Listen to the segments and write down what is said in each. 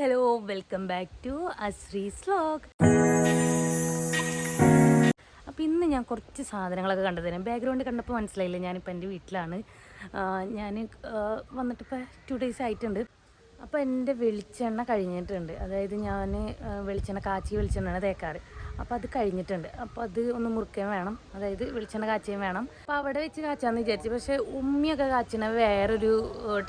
Hello welcome back to Ashree's vlog അപ്പോൾ ഇന്ന് ഞാൻ കുറച്ച് സാധനങ്ങളൊക്കെ കണ്ടതിന് ബാക്ക്ഗ്രൗണ്ട് കണ്ടപ്പോൾ മനസ്സിലായില്ല ഞാനിപ്പോൾ എന്റെ വീട്ടിലാണ്. ഞാൻ വന്നിട്ടിപ്പോൾ ടു ഡേയ്സ് ആയിട്ടുണ്ട്. അപ്പോൾ എന്റെ വെളിച്ചെണ്ണ കഴിഞ്ഞിട്ടുണ്ട്. അതായത് ഞാൻ വെളിച്ചെണ്ണ കാച്ചി വെളിച്ചെണ്ണയാണ് തേക്കാറ്. അപ്പോൾ അത് കഴിഞ്ഞിട്ടുണ്ട്. അപ്പോൾ അത് ഒന്ന് മുറുക്കുകയും വേണം. അതായത് വെളിച്ചെണ്ണ കാച്ചുകയും വേണം. അപ്പോൾ അവിടെ വെച്ച് കാച്ചാന്ന് വിചാരിച്ചു പക്ഷേ ഉമ്മിയൊക്കെ കാച്ചണ വേറൊരു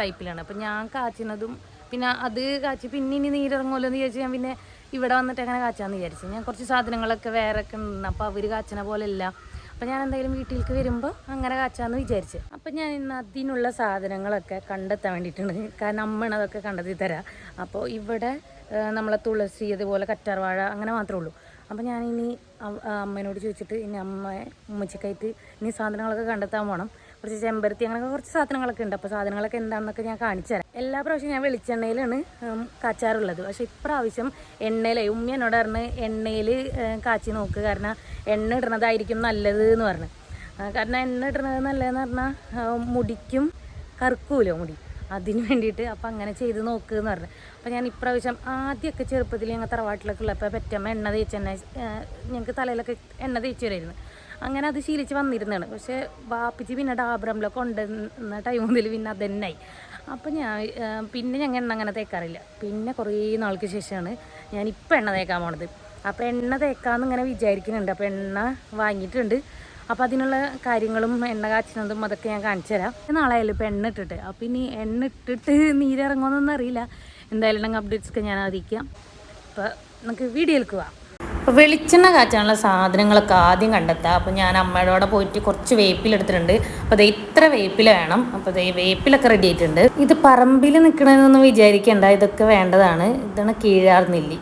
ടൈപ്പിലാണ് അപ്പോൾ ഞാൻ കാച്ചുന്നതും പിന്നെ അത് കാച്ചി പിന്നെ ഇനി നീരിറങ്ങുമല്ലോ എന്ന് വിചാരിച്ച് ഞാൻ പിന്നെ ഇവിടെ വന്നിട്ട് അങ്ങനെ കാച്ചാന്ന് വിചാരിച്ചു. ഞാൻ കുറച്ച് സാധനങ്ങളൊക്കെ വേറെ ഒക്കെ ഉണ്ട് അപ്പോൾ അവർ പോലെ ഇല്ല അപ്പോൾ ഞാൻ എന്തായാലും വീട്ടിലേക്ക് വരുമ്പോൾ അങ്ങനെ കാച്ചാന്ന് വിചാരിച്ചു. അപ്പോൾ ഞാൻ ഇന്ന് അതിനുള്ള സാധനങ്ങളൊക്കെ കണ്ടെത്താൻ വേണ്ടിയിട്ടുണ്ട്. കാരണം അമ്മയാണ് അതൊക്കെ കണ്ടെത്തി തരാം. അപ്പോൾ ഇവിടെ നമ്മളെ തുളസി അതുപോലെ കറ്റാർവാഴ അങ്ങനെ മാത്രമേ ഉള്ളൂ. അപ്പോൾ ഞാൻ ഇനി അമ്മേനോട് ചോദിച്ചിട്ട് ഇനി അമ്മ ഉമ്മച്ചിക്കായിട്ട് ഇനി സാധനങ്ങളൊക്കെ കണ്ടെത്താൻ പോകണം കുറച്ച് ചെമ്പരത്തി അങ്ങനെ കുറച്ച് സാധനങ്ങളൊക്കെ ഉണ്ട്. അപ്പോൾ സാധനങ്ങളൊക്കെ എന്താണെന്നൊക്കെ ഞാൻ കാണിച്ചു തരാം. എല്ലാ പ്രാവശ്യം ഞാൻ വെളിച്ചെണ്ണയിലാണ് കാച്ചാറുള്ളത്. പക്ഷേ ഇപ്രാവശ്യം എണ്ണയിലെ ഉമ്മ എന്നോട് പറഞ്ഞ് എണ്ണയിൽ കാച്ചി നോക്ക്. കാരണം എണ്ണ ഇടണതായിരിക്കും നല്ലത് എന്ന് പറഞ്ഞു. കാരണം എണ്ണ ഇടണത് നല്ലതെന്ന് പറഞ്ഞാൽ മുടിക്കും കറുക്കൂലോ മുടി. അതിന് വേണ്ടിയിട്ട് അപ്പം അങ്ങനെ ചെയ്ത് നോക്കുക എന്ന് പറഞ്ഞു. അപ്പം ഞാൻ ഇപ്രാവശ്യം ആദ്യമൊക്കെ ചെറുപ്പത്തിൽ ഞങ്ങൾ തറവാട്ടിലൊക്കെ ഉള്ളപ്പോൾ പെറ്റമ്മ എണ്ണ തേച്ച് എണ്ണ ഞങ്ങൾക്ക് തലയിലൊക്കെ എണ്ണ തേച്ച് തരുമായിരുന്നു അങ്ങനെ അത് ശീലിച്ച് വന്നിരുന്നതാണ്. പക്ഷെ വാപ്പിച്ച് പിന്നെ ഡാബ്രമിലൊക്കെ കൊണ്ടുവന്ന ടൈം മുതൽ പിന്നെ അതന്നായി അപ്പം ഞാൻ പിന്നെ ഞങ്ങൾ എണ്ണ അങ്ങനെ തേക്കാറില്ല. പിന്നെ കുറേ നാൾക്ക് ശേഷമാണ് ഞാൻ ഇപ്പം എണ്ണ തേക്കാൻ പോണത്. അപ്പോൾ എണ്ണ തേക്കാമെന്ന് ഇങ്ങനെ വിചാരിക്കുന്നുണ്ട്. അപ്പോൾ എണ്ണ വാങ്ങിയിട്ടുണ്ട്. അപ്പോൾ അതിനുള്ള കാര്യങ്ങളും എണ്ണ കാച്ചുന്നതും അതൊക്കെ ഞാൻ കാണിച്ചു തരാം. നാളായാലും ഇപ്പോൾ എണ്ണ ഇട്ടിട്ട്. അപ്പോൾ ഇനി എണ്ണ ഇട്ടിട്ട് നീരിറങ്ങുമെന്നൊന്നും അറിയില്ല. എന്തായാലും അപ്ഡേറ്റ്സ് ഒക്കെ ഞാൻ അറിയിക്കാം അപ്പോൾ നമുക്ക് പോവാം. അപ്പോൾ വെളിച്ചെണ്ണ കാച്ചാനുള്ള സാധനങ്ങളൊക്കെ ആദ്യം കണ്ടെത്താം. അപ്പോൾ ഞാൻ അമ്മയുടെ പോയിട്ട് കുറച്ച് വേപ്പിലെടുത്തിട്ടുണ്ട് അപ്പോൾ അത് ഇത്ര വേപ്പില വേണം. അപ്പോൾ അത് വേപ്പിലൊക്കെ റെഡി ആയിട്ടുണ്ട്. ഇത് പറമ്പിൽ നിൽക്കണമെന്നൊന്നും വിചാരിക്കേണ്ട. ഇതൊക്കെ വേണ്ടതാണ്. ഇതാണ് കീഴാർനെല്ലി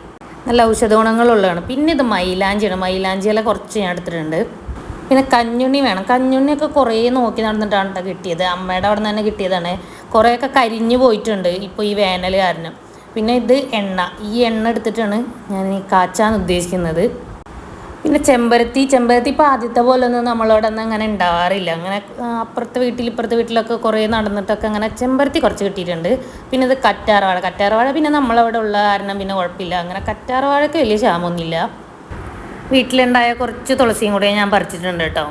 നല്ല. ഔഷധ ഗുണങ്ങളുള്ളതാണ് പിന്നെ ഇത് മൈലാഞ്ചിയാണ്. മൈലാഞ്ചിയില കുറച്ച് ഞാൻ എടുത്തിട്ടുണ്ട്. പിന്നെ കഞ്ഞുണ്ണി വേണം. കഞ്ഞുണ്ണിയൊക്കെ കുറേ നോക്കി നടന്നിട്ടാണ് കേട്ടോ കിട്ടിയത്. അമ്മയുടെ അവിടെ നിന്ന് തന്നെ കിട്ടിയതാണ്. കുറേയൊക്കെ കരിഞ്ഞു പോയിട്ടുണ്ട്. ഇപ്പോൾ ഈ വേനൽ കാരണം. പിന്നെ ഇത് എണ്ണ. ഈ എണ്ണ എടുത്തിട്ടാണ് ഞാൻ കാച്ചാൻ ഉദ്ദേശിക്കുന്നത്. പിന്നെ ചെമ്പരത്തി ചെമ്പരത്തി ഇപ്പോൾ ആദ്യത്തെ പോലെ ഒന്നും നമ്മളവിടെ ഒന്നും അങ്ങനെ ഉണ്ടാവാറില്ല. അങ്ങനെ അപ്പുറത്തെ വീട്ടിൽ ഇപ്പുറത്തെ വീട്ടിലൊക്കെ കുറേ നടന്നിട്ടൊക്കെ അങ്ങനെ ചെമ്പരത്തി കുറച്ച് കിട്ടിയിട്ടുണ്ട്. പിന്നെ ഇത് കറ്റാർവാഴ. കറ്റാർവാഴ പിന്നെ നമ്മളവിടെ ഉള്ള കാരണം പിന്നെ കുഴപ്പമില്ല. അങ്ങനെ കറ്റാർവാഴയ്ക്ക് വലിയ ക്ഷാമമൊന്നുമില്ല. വീട്ടിലുണ്ടായ കുറച്ച് തുളസിയും കൂടെ ഞാൻ പറിച്ചിട്ടുണ്ട് കേട്ടോ.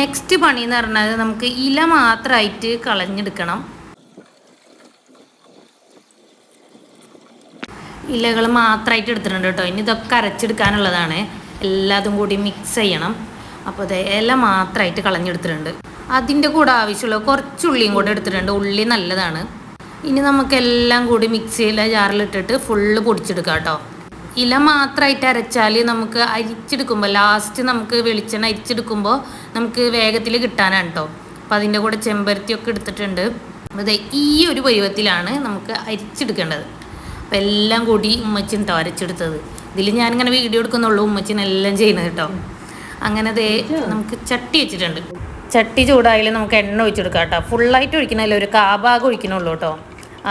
നെക്സ്റ്റ് പണി എന്ന് പറഞ്ഞാൽ നമുക്ക് ഇല മാത്രമായിട്ട് കളഞ്ഞെടുക്കണം. ഇലകൾ മാത്രമായിട്ട് എടുത്തിട്ടുണ്ട് കേട്ടോ. ഇനി ഇതൊക്കെ അരച്ചെടുക്കാനുള്ളതാണ് എല്ലാതും കൂടി മിക്സ് ചെയ്യണം. അപ്പോൾ അത് ഇല മാത്രമായിട്ട് കളഞ്ഞെടുത്തിട്ടുണ്ട്. അതിന്റെ കൂടെ ആവശ്യമുള്ള കുറച്ച് ഉള്ളിയും കൂടെ എടുത്തിട്ടുണ്ട്. ഉള്ളി നല്ലതാണ്. ഇനി നമുക്കെല്ലാം കൂടി മിക്സിയിലെ ജാറിലിട്ടിട്ട് ഫുള്ള് പൊടിച്ചെടുക്കാം കേട്ടോ. ഇല മാത്രമായിട്ട് അരച്ചാൽ നമുക്ക് അരിച്ചെടുക്കുമ്പോൾ ലാസ്റ്റ് നമുക്ക് വെളിച്ചെണ്ണ അരിച്ചെടുക്കുമ്പോൾ നമുക്ക് വേഗത്തിൽ കിട്ടാനാണ് കേട്ടോ. അപ്പോൾ അതിന്റെ കൂടെ ചെമ്പരത്തിയൊക്കെ എടുത്തിട്ടുണ്ട്. അതെ ഈ ഒരു പരുവത്തിലാണ് നമുക്ക് അരിച്ചെടുക്കേണ്ടത്. അപ്പോൾ എല്ലാം കൂടി ഉമ്മച്ചിൻ കേട്ടോ അരച്ചെടുത്തത് ഇതിൽ ഞാനിങ്ങനെ വീഡിയോ എടുക്കുന്നുള്ളൂ ഉമ്മച്ചിനെല്ലാം ചെയ്യുന്നത് കേട്ടോ. അങ്ങനെ ദേ നമുക്ക് ചട്ടി വെച്ചിട്ടുണ്ട്. ചട്ടി ചൂടായാലും നമുക്ക് എണ്ണ ഒഴിച്ചെടുക്കാം കേട്ടോ. ഫുള്ളായിട്ട് ഒഴിക്കണമല്ല ഒരു കാഭാഗം ഒഴിക്കണുള്ളൂ കേട്ടോ.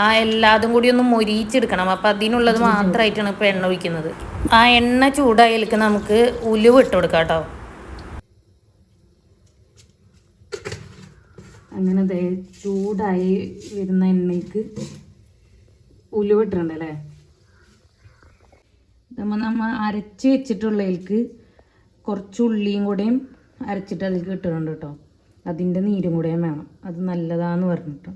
ആ എല്ലാതും കൂടി ഒന്ന് മൊരിയിച്ചെടുക്കണം അപ്പം അതിനുള്ളത് മാത്രമായിട്ടാണ് ഇപ്പോൾ എണ്ണ ഒഴിക്കുന്നത്. ആ എണ്ണ ചൂടായാലേക്ക് നമുക്ക് ഉലുവ് ഇട്ട് കൊടുക്കാം കേട്ടോ. അങ്ങനെ ചൂടായി വരുന്ന എണ്ണയ്ക്ക് ഉലുവ ഇട്ടിട്ടുണ്ട് അല്ലേ നമ്മൾ നമ്മൾ അരച്ച് വെച്ചിട്ടുള്ളതിലേക്ക് കുറച്ച് ഉള്ളിയും കൂടെയും അരച്ചിട്ട് അതിലേക്ക് ഇട്ടിട്ടുണ്ട് കേട്ടോ. അതിന്റെ നീരും കൂടെയും വേണം. അത് നല്ലതാന്ന് പറഞ്ഞിട്ട്.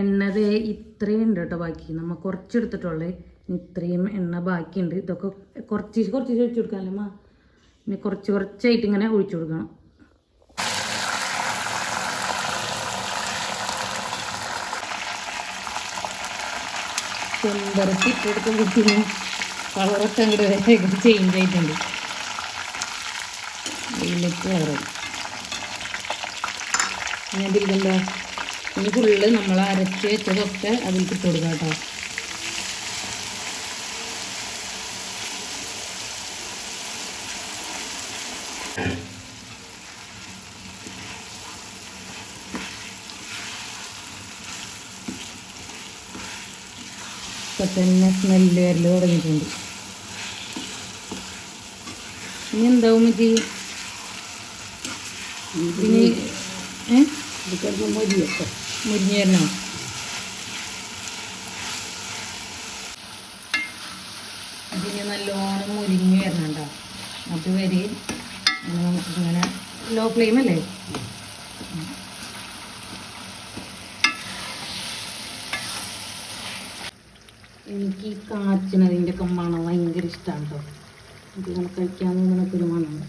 എണ്ണത് ഇത്രയും ഉണ്ട് കേട്ടോ ബാക്കി. നമ്മൾ കുറച്ചെടുത്തിട്ടുള്ളേ ഇത്രയും എണ്ണ ബാക്കിയുണ്ട്. ഇതൊക്കെ കുറച്ച് കുറച്ച് ഒഴിച്ചു കൊടുക്കാമല്ലേ മാ? ഇനി കുറച്ച് കുറച്ചായിട്ട് ഇങ്ങനെ ഒഴിച്ചു കൊടുക്കണം. ചെമ്പരത്തി കുത്തിന് കളറൊക്കെ അങ്ങോട്ട് വേഗം ചേഞ്ച് ആയിട്ടുണ്ട്. വൈലറ്റ് കളറായി ഞാൻ ഇതിലെന്താ ഇനി ഫുള്ള് നമ്മൾ അരച്ച് വെച്ചതൊക്കെ അതിലേക്ക് ഇട്ട് കൊടുക്കാം കേട്ടോ ഇപ്പം തന്നെ സ്മെല്ല് വരൽ തുടങ്ങിയിട്ടുണ്ട്. ഇനി എന്താവും ഇത്? ഇനി മുരിഞ്ഞു തരണോ ഇതിന് നല്ലോണം മുരിഞ്ഞു വരണം? കേട്ടോ അത് വരെ നമുക്കിങ്ങനെ ലോ ഫ്ലെയിം അല്ലേ? ഈ കാച്ചിനതിന്റെ ഒക്കെ മണം ഭയങ്കര ഇഷ്ടമാണ് കേട്ടോ ഇതിങ്ങനെ കഴിക്കാൻ നിനക്കൊരു മണമാണ്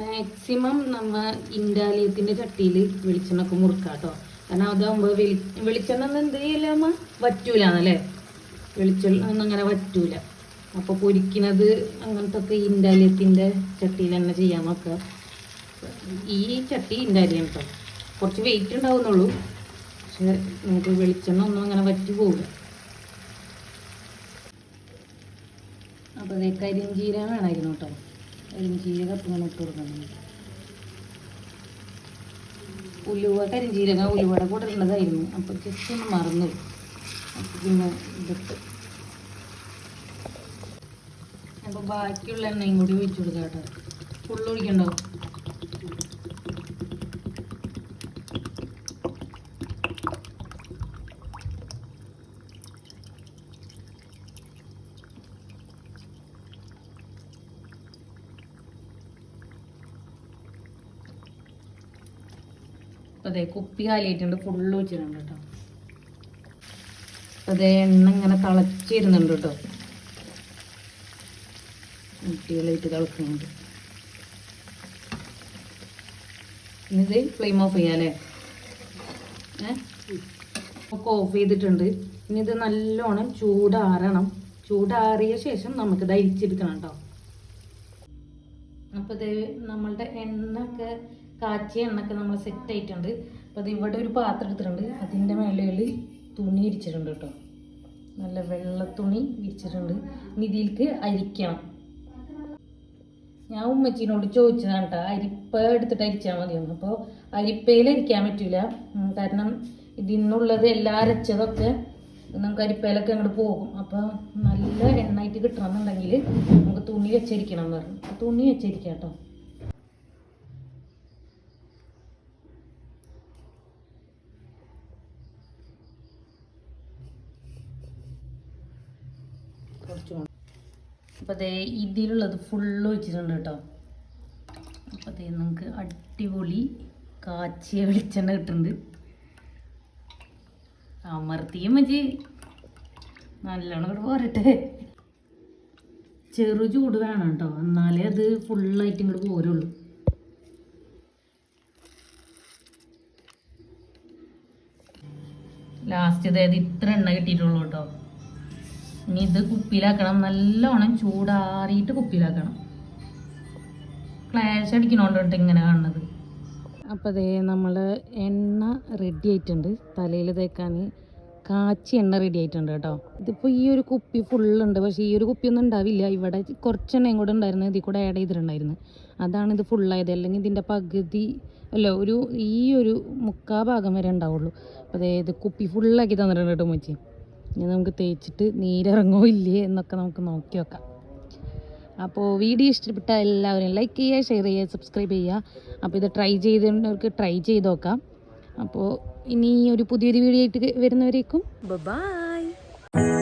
മാക്സിമം നമ്മ ഇൻഡാലിയത്തിന്റെ ചട്ടിയിൽ വെളിച്ചെണ്ണ ഒക്കെ മുറുക്കാം കേട്ടോ കാരണം അതാകുമ്പോൾ വെളി വെളിച്ചെണ്ണ എന്ത് ചെയ്യില്ല അമ്മ? വറ്റൂലാന്നല്ലേ? വെളിച്ചെണ്ണ ഒന്നും അങ്ങനെ വറ്റൂല. അപ്പോൾ പൊരിക്കുന്നത് അങ്ങനത്തെ ഒക്കെ ഇൻഡാലിയത്തിന്റെ ചട്ടിയിൽ തന്നെ ചെയ്യാൻ നോക്കുക ഈ ചട്ടി ഇൻഡാലിയാണ് കേട്ടോ കുറച്ച് വെയിറ്റ് ഉണ്ടാവുന്നുള്ളൂ. പക്ഷെ നമുക്ക് വെളിച്ചെണ്ണ ഒന്നും അങ്ങനെ വറ്റി പോവില്ല. അപ്പോൾ അതേ കരിഞ്ചീരകം വേണമായിരുന്നു കേട്ടോ. കരിഞ്ചീരകം അപ്പം ഇട്ട് കൊടുക്കണം. ഉലുവ കരിഞ്ചീരക ഉലുവയുടെ കൂടെ ഉള്ളതായിരുന്നു അപ്പോൾ ജസ്റ്റ് ഒന്ന് മറന്നു അപ്പോൾ പിന്നെ ഇതിട്ട്. അപ്പോൾ ബാക്കിയുള്ള എണ്ണയും കൂടി ഒഴിച്ചു കൊടുക്കാം കേട്ടോ. ഫുള്ള് അതെ കുപ്പി കാലിയായിട്ടുണ്ട്. ഫുള്ള് വെച്ചിട്ടുണ്ട് കേട്ടോ അതെ എണ്ണ ഇങ്ങനെ തിളച്ചിരുന്നുണ്ട് കേട്ടോ കുട്ടികളായിട്ട് തിളക്കുന്നുണ്ട്. ഇത് ഫ്ലെയിം ഓഫ് ചെയ്യാം അല്ലേ? ഏ? ഒക്കെ ഓഫ് ചെയ്തിട്ടുണ്ട്. ഇനി ഇത് നല്ലോണം ചൂടാറണം. ചൂടാറിയ ശേഷം നമുക്ക് ഇത് അരിച്ചെടുക്കണം കേട്ടോ അപ്പോൾ ഇത് നമ്മളുടെ എണ്ണൊക്കെ കാച്ചിയ എണ്ണൊക്കെ നമ്മൾ സെറ്റ് ആയിട്ടുണ്ട്. അപ്പോൾ അത് ഇവിടെ ഒരു പാത്രം എടുത്തിട്ടുണ്ട്. അതിന്റെ മേളിൽ തുണി വിരിച്ചിട്ടുണ്ട് കേട്ടോ. നല്ല വെള്ള തുണി വിരിച്ചിട്ടുണ്ട്. ഇനി അരിക്കണം. ഞാൻ ഉമ്മച്ചീനോട് ചോദിച്ചതാണ് കേട്ടോ അരിപ്പ എടുത്തിട്ട് അരിച്ചാൽ മതിയെന്ന്. അപ്പോൾ അരിപ്പയിൽ അരിക്കാൻ പറ്റില്ല കാരണം ഇതിൽ നിന്നുള്ളത് എല്ലാം അരച്ചതൊക്കെ നമുക്ക് അരിപ്പയിലൊക്കെ അങ്ങോട്ട് പോകും. അപ്പോൾ നല്ല എണ്ണയായിട്ട് കിട്ടണമെന്നുണ്ടെങ്കിൽ നമുക്ക് തുണി വെച്ചരിക്കണം എന്ന് പറഞ്ഞു. തുണി വെച്ചരിക്കാം കേട്ടോ കുറച്ച് വേണം അപ്പോൾ അതേ ഇതിലുള്ളത് ഫുള്ള് വെച്ചിട്ടുണ്ട് കേട്ടോ. അപ്പോൾ അതേ നമുക്ക് അടിപൊളി കാച്ചിയ വെളിച്ചെണ്ണ കിട്ടുന്നുണ്ട്. അമർത്തിയും മജി നല്ലോണം കൂടെ പോരട്ടെ. ചെറു ചൂട് വേണം കേട്ടോ. എന്നാലേ അത് ഫുള്ളായിട്ട് ഇങ്ങോട്ട് പോരുള്ളൂ. ലാസ്റ്റ് അതായത് ഇത്ര എണ്ണ കിട്ടിയിട്ടുള്ളൂ കേട്ടോ. ഇനി ഇത് കുപ്പിയിലാക്കണം. നല്ലോണം ചൂടാറിയിട്ട് കുപ്പിയിലാക്കണം. ക്ലാഷ് അടിക്കണോണ്ടോട്ട് ഇങ്ങനെ കാണുന്നത്? അപ്പോൾ അതേ നമ്മൾ എണ്ണ റെഡി ആയിട്ടുണ്ട്. തലയിൽ തേക്കാൻ കാച്ചി എണ്ണ റെഡി ആയിട്ടുണ്ട് കേട്ടോ. ഇതിപ്പോൾ ഈ ഒരു കുപ്പി ഫുള്ളുണ്ട് പക്ഷേ ഈ ഒരു കുപ്പിയൊന്നും ഉണ്ടാവില്ല. ഇവിടെ കുറച്ചെണ്ണയും കൂടെ ഉണ്ടായിരുന്നു. ഇതിൽ കൂടെ ആഡ് ചെയ്തിട്ടുണ്ടായിരുന്നു. അതാണ് ഇത് ഫുള്ളായത് അല്ലെങ്കിൽ ഇതിന്റെ പകുതി അല്ല ഒരു ഈ ഒരു മുക്കാ ഭാഗം വരെ ഉണ്ടാവുള്ളൂ. അപ്പോൾ അതേ ഇത് കുപ്പി ഫുള്ളാക്കി തന്നിട്ടുണ്ട് കേട്ടോ മുച്ചി. ഇനി നമുക്ക് തേച്ചിട്ട് നീരിറങ്ങോ ഇല്ലേ എന്നൊക്കെ നമുക്ക് നോക്കി വെക്കാം. അപ്പോൾ വീഡിയോ ഇഷ്ടപ്പെട്ട എല്ലാവരും ലൈക്ക് ചെയ്യുക ഷെയർ ചെയ്യുക സബ്സ്ക്രൈബ് ചെയ്യുക. അപ്പോൾ ഇത് ട്രൈ ചെയ്തവർക്ക് ട്രൈ ചെയ്ത് നോക്കാം. അപ്പോൾ ഇനി ഒരു പുതിയൊരു വീഡിയോ ആയിട്ട് വരുന്നവരേക്കും. ബൈ